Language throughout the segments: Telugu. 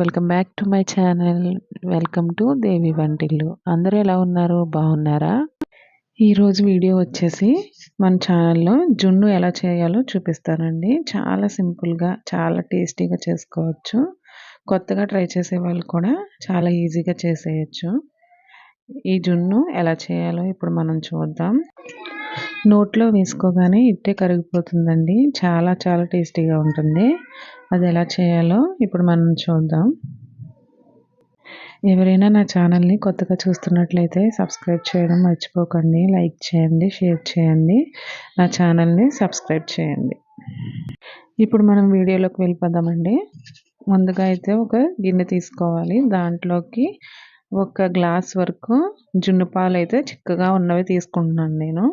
Welcome back to my channel. Welcome to Devi వంటిల్లు. అందరూ ఎలా ఉన్నారు? బాగున్నారా? ఈరోజు వీడియో వచ్చేసి మన ఛానల్లో జున్ను ఎలా చేయాలో చూపిస్తానండి. చాలా సింపుల్గా చాలా టేస్టీగా చేసుకోవచ్చు. కొత్తగా ట్రై చేసే వాళ్ళు కూడా చాలా ఈజీగా చేసేయచ్చు. ఈ జున్ను ఎలా చేయాలో ఇప్పుడు మనం చూద్దాం. నోట్లో వేసుకోగానే ఇట్టే కరిగిపోతుందండి. చాలా చాలా టేస్టీగా ఉంటుంది. అది ఎలా చేయాలో ఇప్పుడు మనం చూద్దాం. ఎవరైనా నా ఛానల్ని కొత్తగా చూస్తున్నట్లయితే సబ్స్క్రైబ్ చేయడం మర్చిపోకండి. లైక్ చేయండి షేర్ చేయండి. నా ఛానల్ని సబ్స్క్రైబ్ చేయండి. ఇప్పుడు మనం వీడియోలోకి వెళ్ళిపోదామండి. ముందుగా అయితే ఒక గిన్నె తీసుకోవాలి. దాంట్లోకి ఒక గ్లాస్ వరకు జున్ను పాలు అయితే చిక్కగా ఉన్నవి తీసుకుంటున్నాను నేను.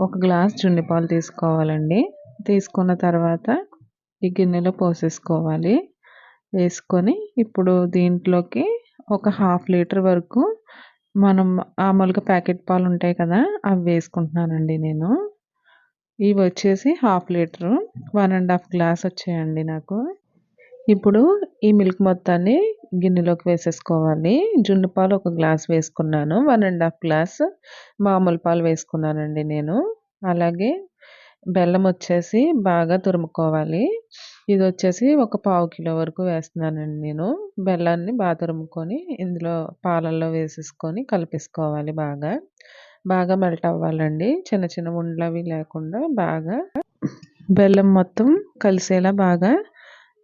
ఒక గ్లాస్ జున్ను పాలు తీసుకోవాలండి. తీసుకున్న తర్వాత ఈ గిన్నెలో పోసేసుకోవాలి. వేసుకొని ఇప్పుడు దీంట్లోకి ఒక హాఫ్ లీటర్ వరకు మనం మామూలుగా ప్యాకెట్ పాలు ఉంటాయి కదా అవి వేసుకుంటున్నానండి నేను. ఇవి వచ్చేసి half litre one and half glass వచ్చాయండి నాకు. ఇప్పుడు ఈ మిల్క్ మొత్తాన్ని గిన్నెలోకి వేసేసుకోవాలి. జున్ను పాలు ఒక గ్లాస్ వేసుకున్నాను వన్ అండ్ హాఫ్ గ్లాస్ మామూలు పాలు వేసుకున్నానండి నేను. అలాగే బెల్లం వచ్చేసి బాగా తురుముకోవాలి. ఇది వచ్చేసి ఒక పావు కిలో వరకు వేస్తున్నానండి నేను. బెల్లాన్ని బాగా తురుముకొని ఇందులో పాలల్లో వేసేసుకొని కలిపేసుకోవాలి బాగా. బాగా మెల్ట్ అవ్వాలండి. చిన్న చిన్న ఉండలు అవి లేకుండా బాగా బెల్లం మొత్తం కలిసేలా బాగా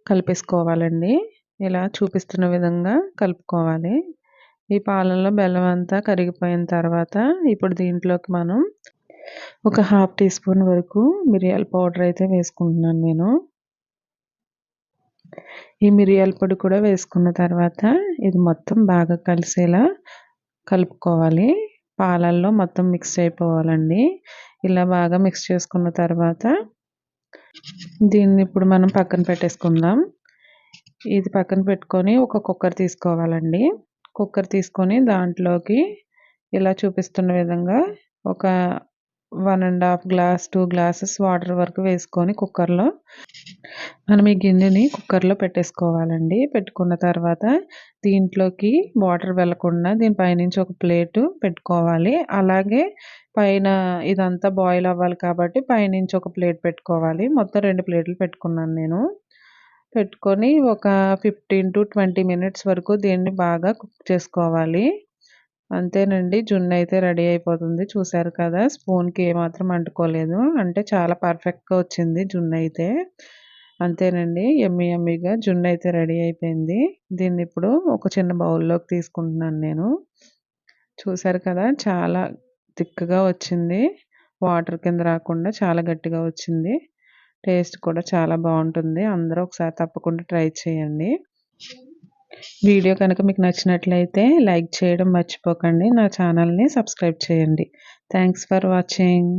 కలిపేసుకోవాలండి. ఇలా చూపిస్తున్న విధంగా కలుపుకోవాలి. ఈ పాలల్లో బెల్లం అంతా కరిగిపోయిన తర్వాత ఇప్పుడు దీంట్లోకి మనం ఒక హాఫ్ టీ స్పూన్ వరకు మిరియాల పౌడర్ అయితే వేసుకుంటున్నాను నేను. ఈ మిరియాల పొడి కూడా వేసుకున్న తర్వాత ఇది మొత్తం బాగా కలిసేలా కలుపుకోవాలి. పాలల్లో మొత్తం మిక్స్ అయిపోవాలండి. ఇలా బాగా మిక్స్ చేసుకున్న తర్వాత దీన్ని ఇప్పుడు మనం పక్కన పెట్టేసుకుందాం. ఇది పక్కన పెట్టుకొని ఒక కుక్కర్ తీసుకోవాలండి. కుక్కర్ తీసుకొని దాంట్లోకి ఇలా చూపిస్తున్న విధంగా ఒక one and half glass two glasses water వరకు వేసుకొని కుక్కర్లో మనం ఈ గిన్నెని కుక్కర్లో పెట్టేసుకోవాలండి. పెట్టుకున్న తర్వాత దీంట్లోకి వాటర్ వెళ్ళకుండా దీని పైనుంచి ఒక ప్లేటు పెట్టుకోవాలి. అలాగే పైన ఇదంతా బాయిల్ అవ్వాలి కాబట్టి పైనుంచి ఒక ప్లేట్ పెట్టుకోవాలి. మొత్తం రెండు ప్లేట్లు పెట్టుకున్నాను నేను. పెట్టుకొని ఒక ఫిఫ్టీన్ టు ట్వంటీ మినిట్స్ వరకు దీన్ని బాగా కుక్ చేసుకోవాలి. అంతేనండి. జున్ను అయితే రెడీ అయిపోతుంది. చూసారు కదా స్పూన్కి ఏమాత్రం అంటుకోలేదు. అంటే చాలా పర్ఫెక్ట్గా వచ్చింది జున్ను అయితే. అంతేనండి. ఎమ్మి ఎమ్మిగా జున్ను అయితే రెడీ అయిపోయింది. దీన్ని ఇప్పుడు ఒక చిన్న బౌల్లోకి తీసుకుంటున్నాను నేను. చూసారు కదా చాలా థిక్గా వచ్చింది. వాటర్ కింద రాకుండా చాలా గట్టిగా వచ్చింది. టేస్ట్ కూడా చాలా బాగుంటుంది. అందరూ ఒకసారి తప్పకుండా ట్రై చేయండి. వీడియో కనుక మీకు నచ్చినట్లయితే లైక్ చేయడం మర్చిపోకండి. నా ఛానల్ని సబ్స్క్రైబ్ చేయండి. Thanks for watching.